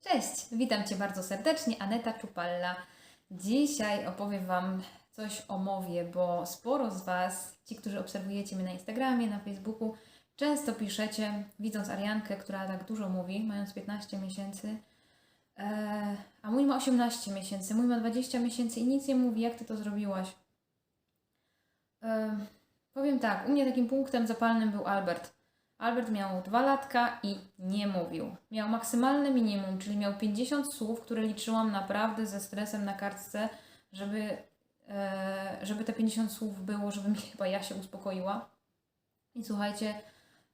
Cześć, witam Cię bardzo serdecznie, Aneta Czupalla. Dzisiaj opowiem Wam coś o mowie, bo sporo z Was, ci, którzy obserwujecie mnie na Instagramie, na Facebooku, często piszecie, widząc Ariankę, która tak dużo mówi, mając 15 miesięcy, e, a mój ma 18 miesięcy, mój ma 20 miesięcy i nic nie mówi, jak Ty to zrobiłaś. E, powiem tak, u mnie takim punktem zapalnym był Albert. Albert miał dwa latka i nie mówił. Miał maksymalne minimum, czyli miał 50 słów, które liczyłam naprawdę ze stresem na kartce, żeby, e, żeby te 50 słów było, żeby mi chyba ja się uspokoiła. I słuchajcie,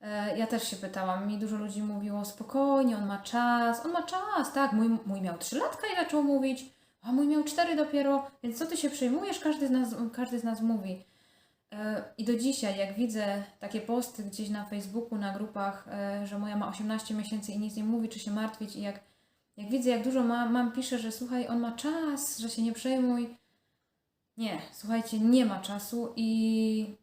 e, ja też się pytałam, mi dużo ludzi mówiło spokojnie, on ma czas, on ma czas, tak, mój, mój miał 3 latka i zaczął mówić, a mój miał 4 dopiero, więc co ty się przejmujesz, każdy z nas, każdy z nas mówi. E, I do dzisiaj, jak widzę takie posty gdzieś na Facebooku, na grupach, e, że moja ma 18 miesięcy i nic nie mówi, czy się martwić, i jak, jak widzę, jak dużo mam, mam pisze, że słuchaj, on ma czas, że się nie przejmuj. Nie, słuchajcie, nie ma czasu i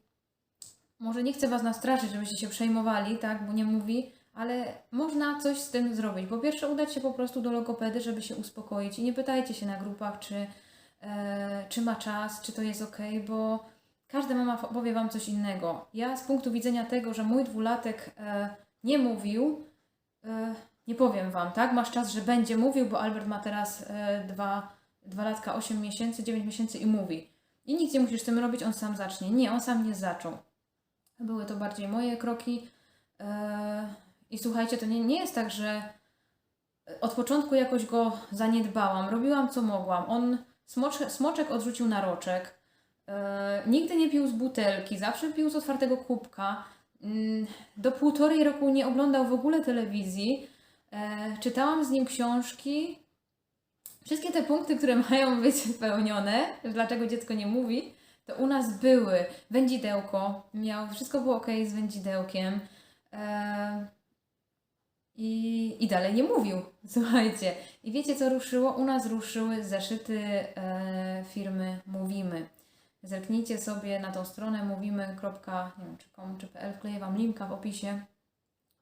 może nie chcę Was nastraszyć, żebyście się przejmowali, tak, bo nie mówi, ale można coś z tym zrobić. Po pierwsze, udać się po prostu do logopedy, żeby się uspokoić i nie pytajcie się na grupach, czy, e, czy ma czas, czy to jest ok, bo każda mama powie Wam coś innego. Ja z punktu widzenia tego, że mój dwulatek e, nie mówił, e, nie powiem Wam, tak? Masz czas, że będzie mówił, bo Albert ma teraz e, dwa, dwa latka, 8 miesięcy, 9 miesięcy i mówi. I nic nie musisz z tym robić, on sam zacznie. Nie, on sam nie zaczął. Były to bardziej moje kroki. I słuchajcie, to nie, nie jest tak, że od początku jakoś go zaniedbałam. Robiłam co mogłam. On smocz, smoczek odrzucił na roczek. E, nigdy nie pił z butelki, zawsze pił z otwartego kubka. Mm, Do półtorej roku nie oglądał w ogóle telewizji. E, czytałam z nim książki. Wszystkie te punkty, które mają być spełnione, dlaczego dziecko nie mówi, to u nas były. Wędzidełko, miał, wszystko było ok z wędzidełkiem. E, i, I dalej nie mówił, słuchajcie. I wiecie co ruszyło? U nas ruszyły zeszyty e, firmy Mówimy. Zerknijcie sobie na tą stronę mówimy.com czy pl, wkleję Wam linka w opisie.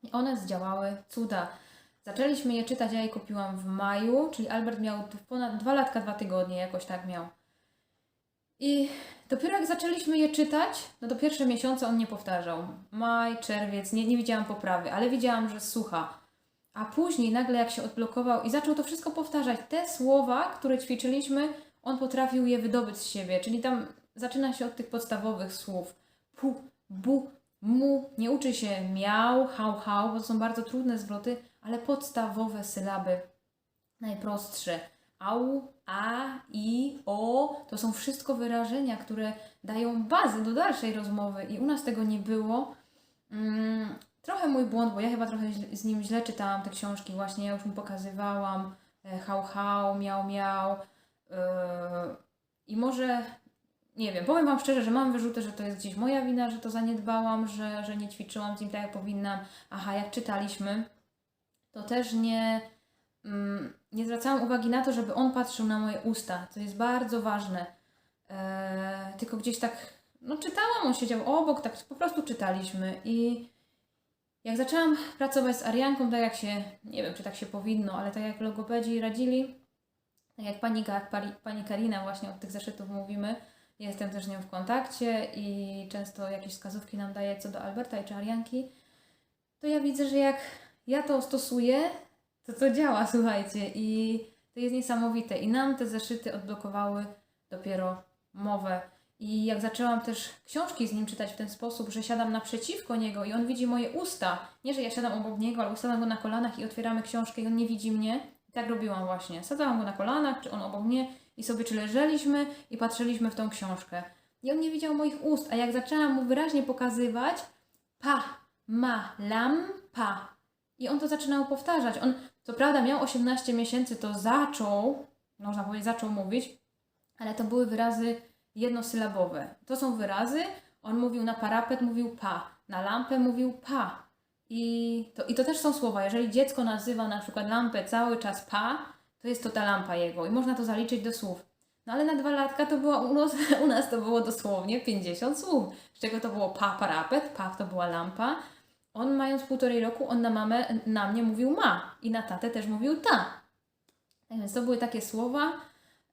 I one zdziałały cuda. Zaczęliśmy je czytać, ja je kupiłam w maju, czyli Albert miał ponad dwa latka, dwa tygodnie, jakoś tak miał. I dopiero jak zaczęliśmy je czytać, no to pierwsze miesiące on nie powtarzał. Maj, czerwiec, nie, nie widziałam poprawy, ale widziałam, że słucha. A później nagle jak się odblokował i zaczął to wszystko powtarzać, te słowa, które ćwiczyliśmy, on potrafił je wydobyć z siebie, czyli tam zaczyna się od tych podstawowych słów. Pu, bu, mu, nie uczy się miał, hał, hał, bo to są bardzo trudne zwroty, ale podstawowe sylaby, najprostsze. Au, a, i, o, to są wszystko wyrażenia, które dają bazę do dalszej rozmowy i u nas tego nie było. Mm, trochę mój błąd, bo ja chyba trochę z nim źle czytałam te książki, właśnie ja już mu pokazywałam e, hał, hał, miał, miał yy, i może nie wiem, powiem Wam szczerze, że mam wyrzuty, że to jest gdzieś moja wina, że to zaniedbałam, że, że nie ćwiczyłam z nim tak jak powinnam. Aha, jak czytaliśmy, to też nie, mm, nie zwracałam uwagi na to, żeby on patrzył na moje usta, co jest bardzo ważne. Eee, tylko gdzieś tak, no czytałam, on siedział obok, tak po prostu czytaliśmy i jak zaczęłam pracować z Arianką, tak jak się, nie wiem, czy tak się powinno, ale tak jak logopedzi radzili, tak jak pani, pani Karina właśnie od tych zeszytów mówimy, jestem też z nią w kontakcie i często jakieś wskazówki nam daje co do Alberta i czy Arianki, to ja widzę, że jak ja to stosuję, to to działa, słuchajcie, i to jest niesamowite. I nam te zeszyty odblokowały dopiero mowę. I jak zaczęłam też książki z nim czytać w ten sposób, że siadam naprzeciwko niego i on widzi moje usta, nie, że ja siadam obok niego, ale ustawiam go na kolanach i otwieramy książkę i on nie widzi mnie. I tak robiłam właśnie. Sadzałam go na kolanach, czy on obok mnie i sobie czy leżeliśmy i patrzyliśmy w tą książkę. I on nie widział moich ust, a jak zaczęłam mu wyraźnie pokazywać pa, ma, lam, pa. I on to zaczynał powtarzać. On, co prawda, miał 18 miesięcy, to zaczął, można powiedzieć, zaczął mówić, ale to były wyrazy jednosylabowe. To są wyrazy, on mówił na parapet, mówił pa, na lampę mówił pa. I to, I to też są słowa. Jeżeli dziecko nazywa na przykład lampę cały czas pa, to jest to ta lampa jego i można to zaliczyć do słów. No ale na dwa latka to było u nas, u nas to było dosłownie 50 słów, z czego to było pa parapet, pa to była lampa. On mając półtorej roku, on na mamę, na mnie mówił ma i na tatę też mówił ta. Tak więc to były takie słowa,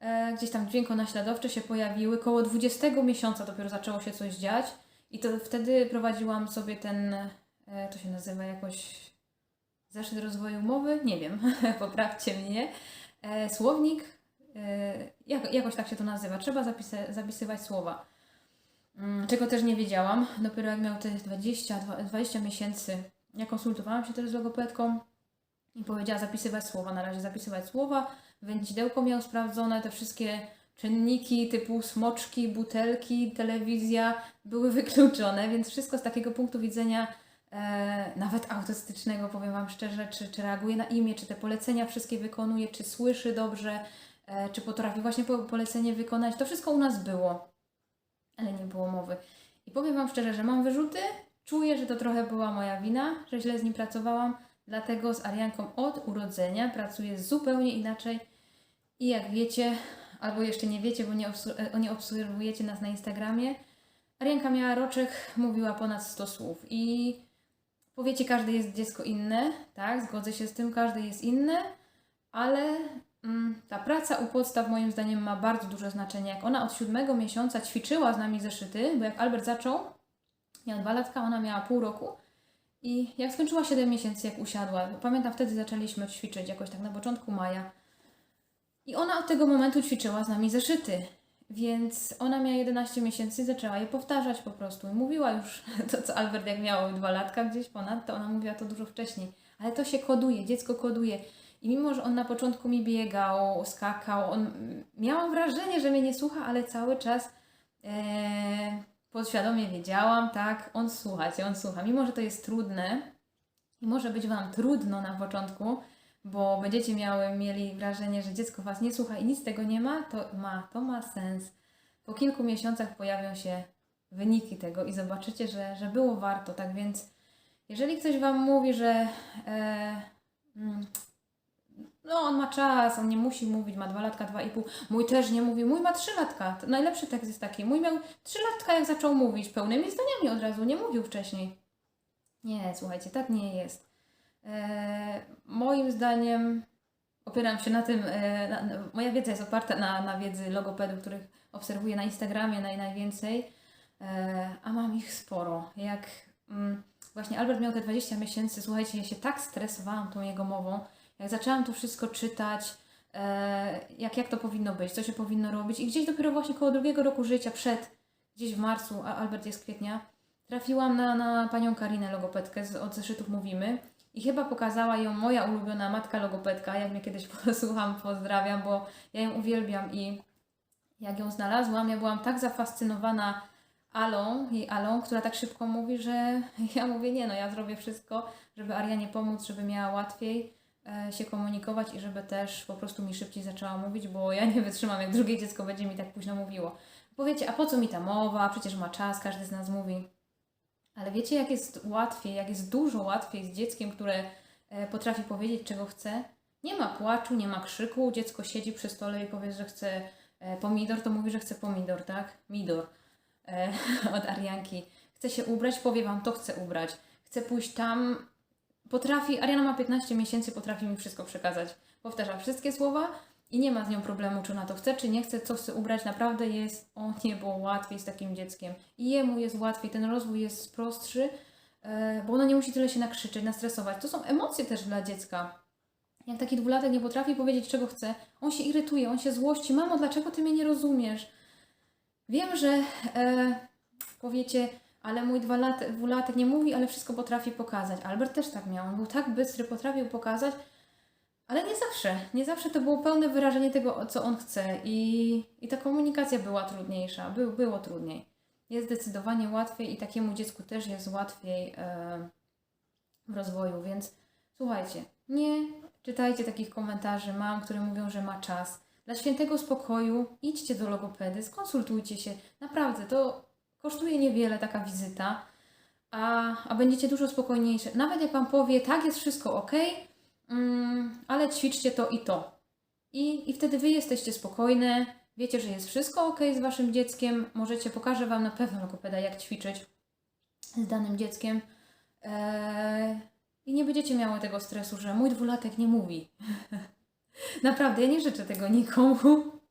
e, gdzieś tam dźwiękonaśladowcze się pojawiły. Koło 20 miesiąca dopiero zaczęło się coś dziać i to wtedy prowadziłam sobie ten, e, to się nazywa jakoś zeszyt rozwoju mowy, nie wiem, poprawcie mnie, e, słownik, e, jak, jakoś tak się to nazywa, trzeba zapisywać słowa. Mm, Czego też nie wiedziałam, dopiero jak miał te 20, dwa- 20 miesięcy, ja konsultowałam się też z logopedką i powiedziała zapisywać słowa, na razie zapisywać słowa, wędzidełko miał sprawdzone, te wszystkie czynniki typu smoczki, butelki, telewizja były wykluczone, więc wszystko z takiego punktu widzenia nawet autystycznego, powiem Wam szczerze, czy, czy reaguje na imię, czy te polecenia wszystkie wykonuje, czy słyszy dobrze, e, czy potrafi właśnie po, polecenie wykonać, to wszystko u nas było, ale nie było mowy. I powiem Wam szczerze, że mam wyrzuty, czuję, że to trochę była moja wina, że źle z nim pracowałam, dlatego z Arianką od urodzenia pracuję zupełnie inaczej i jak wiecie, albo jeszcze nie wiecie, bo nie, e, nie obserwujecie nas na Instagramie, Arianka miała roczek, mówiła ponad 100 słów i powiecie, każde jest dziecko inne, tak, zgodzę się z tym, każde jest inne, ale mm, ta praca u podstaw moim zdaniem ma bardzo duże znaczenie. Jak ona od siódmego miesiąca ćwiczyła z nami zeszyty, bo jak Albert zaczął, miał dwa latka, ona miała pół roku i jak skończyła 7 miesięcy, jak usiadła, pamiętam wtedy zaczęliśmy ćwiczyć jakoś tak na początku maja i ona od tego momentu ćwiczyła z nami zeszyty. Więc ona miała 11 miesięcy zaczęła je powtarzać po prostu. I mówiła już to, co Albert jak miał dwa latka gdzieś ponad, to ona mówiła to dużo wcześniej. Ale to się koduje, dziecko koduje. I mimo, że on na początku mi biegał, skakał, on miałam wrażenie, że mnie nie słucha, ale cały czas e, podświadomie wiedziałam, tak, on słucha cię, on słucha. Mimo, że to jest trudne i może być Wam trudno na początku, bo będziecie miały, mieli wrażenie, że dziecko Was nie słucha i nic z tego nie ma, to ma, to ma sens. Po kilku miesiącach pojawią się wyniki tego i zobaczycie, że, że było warto. Tak więc, jeżeli ktoś Wam mówi, że e, mm, no on ma czas, on nie musi mówić, ma dwa latka, dwa i pół. Mój też nie mówi, mój ma trzy latka. To najlepszy tekst jest taki. Mój miał trzy latka, jak zaczął mówić pełnymi zdaniami od razu, nie mówił wcześniej. Nie, słuchajcie, tak nie jest. E, moim zdaniem opieram się na tym, e, na, na, moja wiedza jest oparta na, na wiedzy logopedów, których obserwuję na Instagramie naj, najwięcej, e, a mam ich sporo. Jak mm, właśnie Albert miał te 20 miesięcy, słuchajcie, ja się tak stresowałam tą jego mową, jak zaczęłam to wszystko czytać, jak, jak to powinno być, co się powinno robić i gdzieś dopiero właśnie koło drugiego roku życia, przed, gdzieś w marcu, a Albert jest kwietnia, trafiłam na, na panią Karinę logopedkę, z, od zeszytów mówimy i chyba pokazała ją moja ulubiona matka logopedka, jak mnie kiedyś posłucham, pozdrawiam, bo ja ją uwielbiam i jak ją znalazłam, ja byłam tak zafascynowana Alą, jej Alą, która tak szybko mówi, że ja mówię, nie no, ja zrobię wszystko, żeby Arianie pomóc, żeby miała łatwiej e, się komunikować i żeby też po prostu mi szybciej zaczęła mówić, bo ja nie wytrzymam, jak drugie dziecko będzie mi tak późno mówiło. Powiecie, a po co mi ta mowa? Przecież ma czas, każdy z nas mówi. Ale wiecie, jak jest łatwiej, jak jest dużo łatwiej z dzieckiem, które e, potrafi powiedzieć, czego chce? Nie ma płaczu, nie ma krzyku, dziecko siedzi przy stole i powie, że chce e, pomidor, to mówi, że chce pomidor, tak? Midor e, od Arianki. Chce się ubrać, powie Wam, to chce ubrać. Chce pójść tam, potrafi, Ariana ma 15 miesięcy, potrafi mi wszystko przekazać. Powtarza wszystkie słowa i nie ma z nią problemu, czy ona to chce, czy nie chce, co chce ubrać. Naprawdę jest o niebo łatwiej z takim dzieckiem. I jemu jest łatwiej, ten rozwój jest prostszy, e, bo ono nie musi tyle się nakrzyczeć, nastresować. To są emocje też dla dziecka. Jak taki dwulatek nie potrafi powiedzieć, czego chce, on się irytuje, on się złości. Mamo, dlaczego ty mnie nie rozumiesz? Wiem, że e, powiecie, ale mój dwulatek nie mówi, ale wszystko potrafi pokazać. Albert też tak miał. On był tak bystry, potrafił pokazać, ale nie zawsze. Nie zawsze to było pełne wyrażenie tego, co on chce. I, i ta komunikacja była trudniejsza. By, było trudniej. Jest zdecydowanie łatwiej i takiemu dziecku też jest łatwiej e, w rozwoju. Więc słuchajcie, nie czytajcie takich komentarzy mam, które mówią, że ma czas. Dla świętego spokoju idźcie do logopedy, skonsultujcie się. Naprawdę, to kosztuje niewiele taka wizyta, a, a będziecie dużo spokojniejsze. Nawet jak Wam powie, tak, jest wszystko ok, mm, ale ćwiczcie to i to. I, I wtedy Wy jesteście spokojne, wiecie, że jest wszystko ok z Waszym dzieckiem. Możecie, pokażę Wam na pewno logopeda, jak ćwiczyć z danym dzieckiem. Eee, I nie będziecie miały tego stresu, że mój dwulatek nie mówi. Naprawdę, ja nie życzę tego nikomu,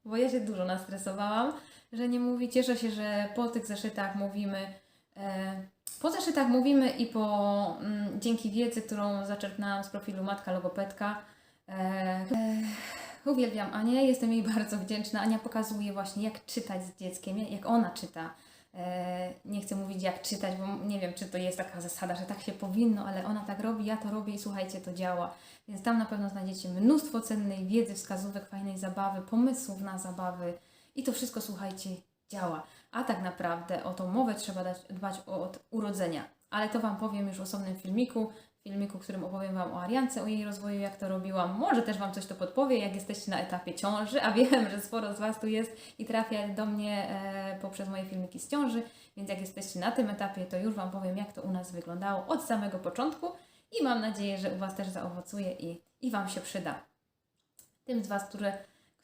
bo ja się dużo nastresowałam, że nie mówi. Cieszę się, że po tych zeszytach mówimy. E, po zeszytach mówimy i po mm, dzięki wiedzy, którą zaczerpnęłam z profilu Matka Logopedka. E, e, uwielbiam Anię, jestem jej bardzo wdzięczna. Ania pokazuje właśnie, jak czytać z dzieckiem, jak ona czyta. E, nie chcę mówić jak czytać, bo nie wiem, czy to jest taka zasada, że tak się powinno, ale ona tak robi, ja to robię i słuchajcie, to działa. Więc tam na pewno znajdziecie mnóstwo cennej wiedzy, wskazówek, fajnej zabawy, pomysłów na zabawy i to wszystko, słuchajcie, działa. A tak naprawdę o tą mowę trzeba dać, dbać od urodzenia. Ale to Wam powiem już w osobnym filmiku, filmiku, w którym opowiem Wam o Ariance, o jej rozwoju, jak to robiłam. Może też Wam coś to podpowie, jak jesteście na etapie ciąży, a wiem, że sporo z Was tu jest i trafia do mnie e, poprzez moje filmiki z ciąży, więc jak jesteście na tym etapie, to już Wam powiem, jak to u nas wyglądało od samego początku i mam nadzieję, że u Was też zaowocuje i, i Wam się przyda. Tym z Was, które,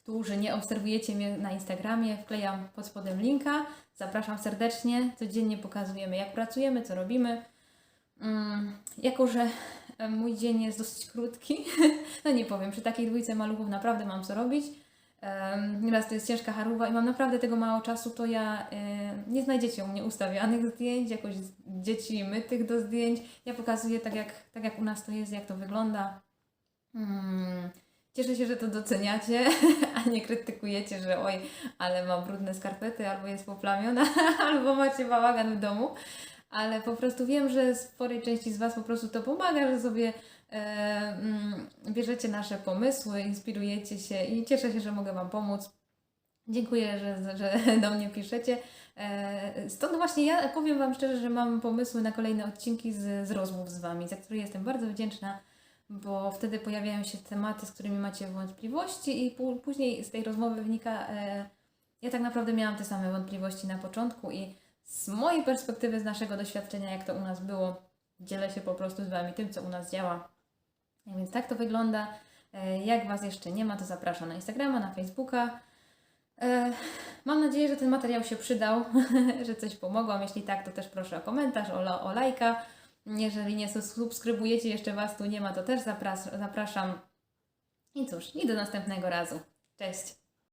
którzy nie obserwujecie mnie na Instagramie, wklejam pod spodem linka. Zapraszam serdecznie. Codziennie pokazujemy, jak pracujemy, co robimy. Mm, jako, że e, mój dzień jest dosyć krótki, no nie powiem, przy takiej dwójce maluchów naprawdę mam co robić. Nieraz to jest ciężka charuwa i mam naprawdę tego mało czasu, to ja e, nie znajdziecie u mnie ustawionych zdjęć, jakoś dzieci mytych do zdjęć. Ja pokazuję tak jak, tak jak u nas to jest, jak to wygląda. Mm, Cieszę się, że to doceniacie, a nie krytykujecie, że oj, ale ma brudne skarpety, albo jest poplamiona, albo macie bałagan w domu. Ale po prostu wiem, że sporej części z Was po prostu to pomaga, że sobie e, mm, bierzecie nasze pomysły, inspirujecie się i cieszę się, że mogę Wam pomóc. Dziękuję, że, że do mnie piszecie. E, Stąd właśnie ja powiem Wam szczerze, że mam pomysły na kolejne odcinki z, z rozmów z Wami, za które jestem bardzo wdzięczna bo wtedy pojawiają się tematy, z którymi macie wątpliwości i pó- później z tej rozmowy wynika, e, ja tak naprawdę miałam te same wątpliwości na początku i z mojej perspektywy, z naszego doświadczenia, jak to u nas było, dzielę się po prostu z Wami tym, co u nas działa. Więc tak to wygląda. E, jak Was jeszcze nie ma, to zapraszam na Instagrama, na Facebooka. E, Mam nadzieję, że ten materiał się przydał, że coś pomogłam. Jeśli tak, to też proszę o komentarz, o, o lajka. Jeżeli nie subskrybujecie, jeszcze Was tu nie ma, to też zapras- zapraszam. I cóż, i do następnego razu. Cześć!